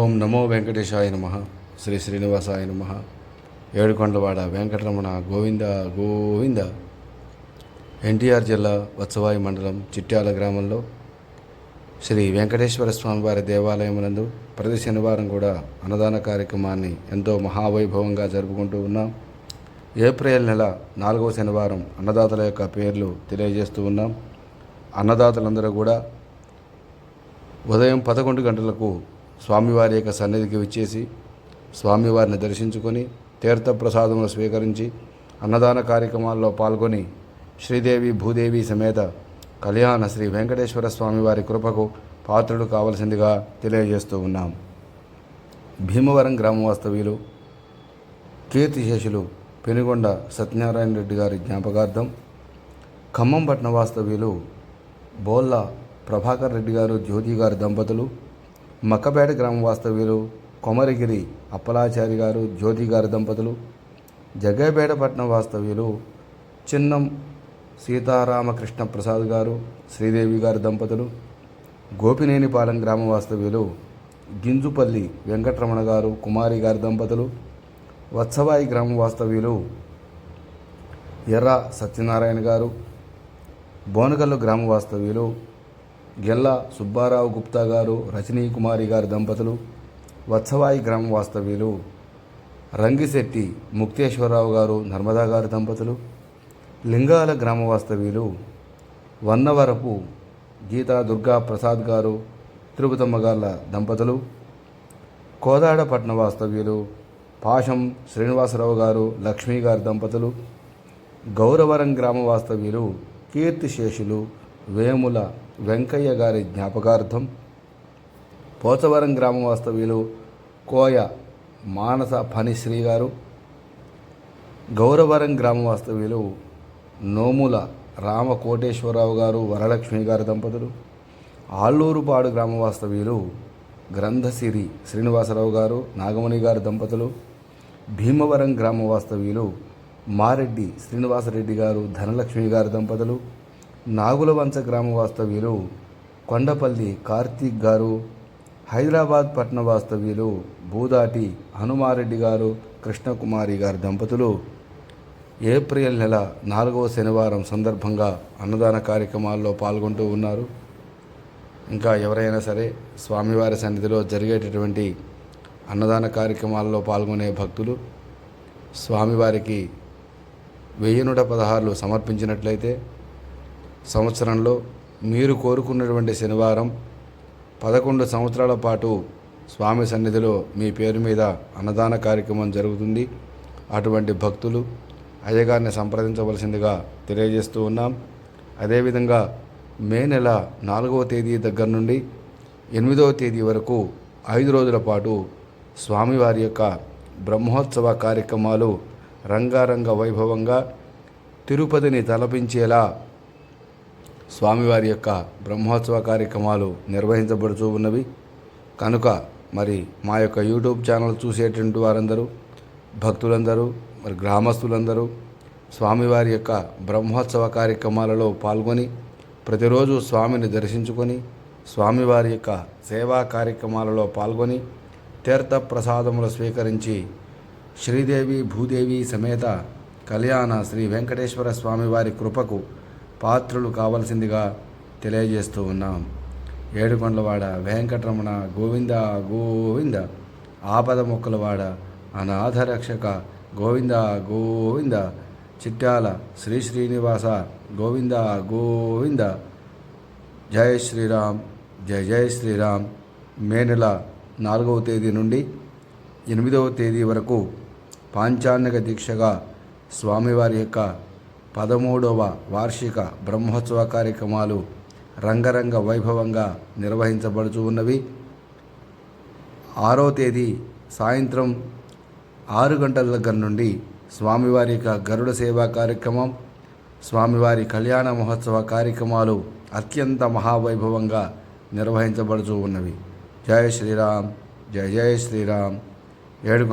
ఓం నమో వెంకటేశాయ నమ. శ్రీ శ్రీనివాసాయ నమ. ఏడుకొండలవాడ వెంకటరమణ గోవింద గోవింద. ఎన్టీఆర్ జిల్లా వత్సవాయి మండలం చిట్యాల గ్రామంలో శ్రీ వెంకటేశ్వర స్వామివారి దేవాలయమునందు ప్రతి శనివారం కూడా అన్నదాన కార్యక్రమాన్ని ఎంతో మహావైభవంగా జరుపుకుంటూ ఉన్నాం. ఏప్రిల్ నెల నాలుగవ శనివారం అన్నదాతల యొక్క పేర్లు తెలియజేస్తూ ఉన్నాం. అన్నదాతలందరూ కూడా ఉదయం పదకొండు గంటలకు స్వామివారి యొక్క సన్నిధికి విచ్చేసి స్వామివారిని దర్శించుకొని తీర్థప్రసాదములు స్వీకరించి అన్నదాన కార్యక్రమాల్లో పాల్గొని శ్రీదేవి భూదేవి సమేత కళ్యాణ శ్రీ వెంకటేశ్వర స్వామివారి కృపకు పాత్రుడు కావలసిందిగా తెలియజేస్తూ ఉన్నాం. భీమవరం గ్రామ వాస్తవ్యులు కీర్తిశేషులు పెనుగొండ సత్యనారాయణ రెడ్డి గారి జ్ఞాపకార్థం ఖమ్మం పట్న వాస్తవ్యులు బోల్ల ప్రభాకర్ రెడ్డి గారు జ్యోతి గారి దంపతులు మక్కపేట గ్రామ వాస్తవ్యులు కొమరగిరి అప్పలాచారి గారు జ్యోతి గారి దంపతులు జగ్గైపేట పట్నం వాస్తవ్యులు చిన్నం సీతారామకృష్ణ ప్రసాద్ గారు శ్రీదేవి గారి దంపతులు గోపినేనిపాలెం గ్రామ వాస్తవ్యులు గింజుపల్లి వెంకటరమణ గారు కుమారి గారి దంపతులు వత్సవాయి గ్రామ వాస్తవ్యులు ఎర్ర సత్యనారాయణ గారు బోనగల్లు గ్రామ వాస్తవ్యులు గెల్లా సుబ్బారావు గుప్తా గారు రజనీ కుమారి గారి దంపతులు వత్సవాయి గ్రామ వాస్తవ్యులు రంగిశెట్టి ముక్తేశ్వరరావు గారు నర్మదా గారి దంపతులు లింగాల గ్రామ వాస్తవ్యులు వన్నవరపు గీతా దుర్గా ప్రసాద్ గారు తిరుపతమ్మ గార్ల దంపతులు కోదాడపట్న వాస్తవ్యులు పాశం శ్రీనివాసరావు గారు లక్ష్మీ గారి దంపతులు గౌరవరం గ్రామ వాస్తవ్యులు కీర్తిశేషులు వేముల వెంకయ్య గారి జ్ఞాపకార్థం పోచవరం గ్రామ వాస్తవ్యులు కోయ మానస ఫణిశ్రీ గారు గౌరవరం గ్రామ వాస్తవ్యులు నోముల రామకోటేశ్వరరావు గారు వరలక్ష్మి గారి దంపతులు ఆళ్ళూరుపాడు గ్రామ వాస్తవ్యులు గ్రంథసిరి శ్రీనివాసరావు గారు నాగమణి గారి దంపతులు భీమవరం గ్రామ వాస్తవ్యులు మారెడ్డి శ్రీనివాసరెడ్డి గారు ధనలక్ష్మి గారి దంపతులు నాగులవంచ గ్రామ వాస్తవ్యులు కొండపల్లి కార్తీక్ గారు హైదరాబాద్ పట్టణ వాస్తవ్యులు భూదాటి హనుమారెడ్డి గారు కృష్ణకుమారి గారి దంపతులు. ఏప్రిల్ నెల నాలుగవ శనివారం సందర్భంగా అన్నదాన కార్యక్రమాల్లో పాల్గొంటూ ఉన్నారు. ఇంకా ఎవరైనా సరే స్వామివారి సన్నిధిలో జరిగేటటువంటి అన్నదాన కార్యక్రమాల్లో పాల్గొనే భక్తులు స్వామివారికి వెయ్యి నూట పదహారులు సమర్పించినట్లయితే సంవత్సరంలో మీరు కోరుకున్నటువంటి శనివారం పదకొండు సంవత్సరాల పాటు స్వామి సన్నిధిలో మీ పేరు మీద అన్నదాన కార్యక్రమం జరుగుతుంది. అటువంటి భక్తులు అయ్యగారిని సంప్రదించవలసిందిగా తెలియజేస్తూ ఉన్నాం. అదేవిధంగా మే నెల నాలుగవ తేదీ దగ్గర నుండి ఎనిమిదవ తేదీ వరకు ఐదు రోజుల పాటు స్వామివారి యొక్క బ్రహ్మోత్సవ కార్యక్రమాలు రంగారంగ వైభవంగా తిరుపతిని తలపించేలా స్వామివారి యొక్క బ్రహ్మోత్సవ కార్యక్రమాలు నిర్వహించబడుతూ ఉన్నవి. కనుక మరి మా యొక్క యూట్యూబ్ ఛానల్ చూసేటువంటి వారందరూ భక్తులందరూ మరి గ్రామస్తులందరూ స్వామివారి యొక్క బ్రహ్మోత్సవ కార్యక్రమాలలో పాల్గొని ప్రతిరోజు స్వామిని దర్శించుకొని స్వామివారి యొక్క సేవా కార్యక్రమాలలో పాల్గొని తీర్థ ప్రసాదములు స్వీకరించి శ్రీదేవి భూదేవి సమేత కళ్యాణ శ్రీ వెంకటేశ్వర స్వామివారి కృపకు పాత్రులు కావలసిందిగా తెలియజేస్తూ ఉన్నాం. ఏడుకొండలవాడ వెంకటరమణ గోవింద గోవింద ఆపద మొక్కలవాడ అనాథ రక్షక గోవింద గోవింద చిట్టాల శ్రీ శ్రీనివాస గోవింద గోవింద. జయ శ్రీరామ్ జై జై శ్రీరామ్. మే నెల నాలుగవ తేదీ నుండి ఎనిమిదవ తేదీ వరకు పాంచాన్నిక దీక్షగా స్వామివారి యొక్క పదమూడవ వార్షిక బ్రహ్మోత్సవ కార్యక్రమాలు రంగరంగ వైభవంగా నిర్వహించబడుచు ఉన్నవి. ఆరో తేదీ సాయంత్రం ఆరు గంటల దగ్గర నుండి స్వామివారి యొక్క గరుడ సేవా కార్యక్రమం స్వామివారి కళ్యాణ మహోత్సవ కార్యక్రమాలు అత్యంత మహావైభవంగా నిర్వహించబడుతూ ఉన్నవి. జయ శ్రీరామ్ జయ జై శ్రీరామ్. ఏడు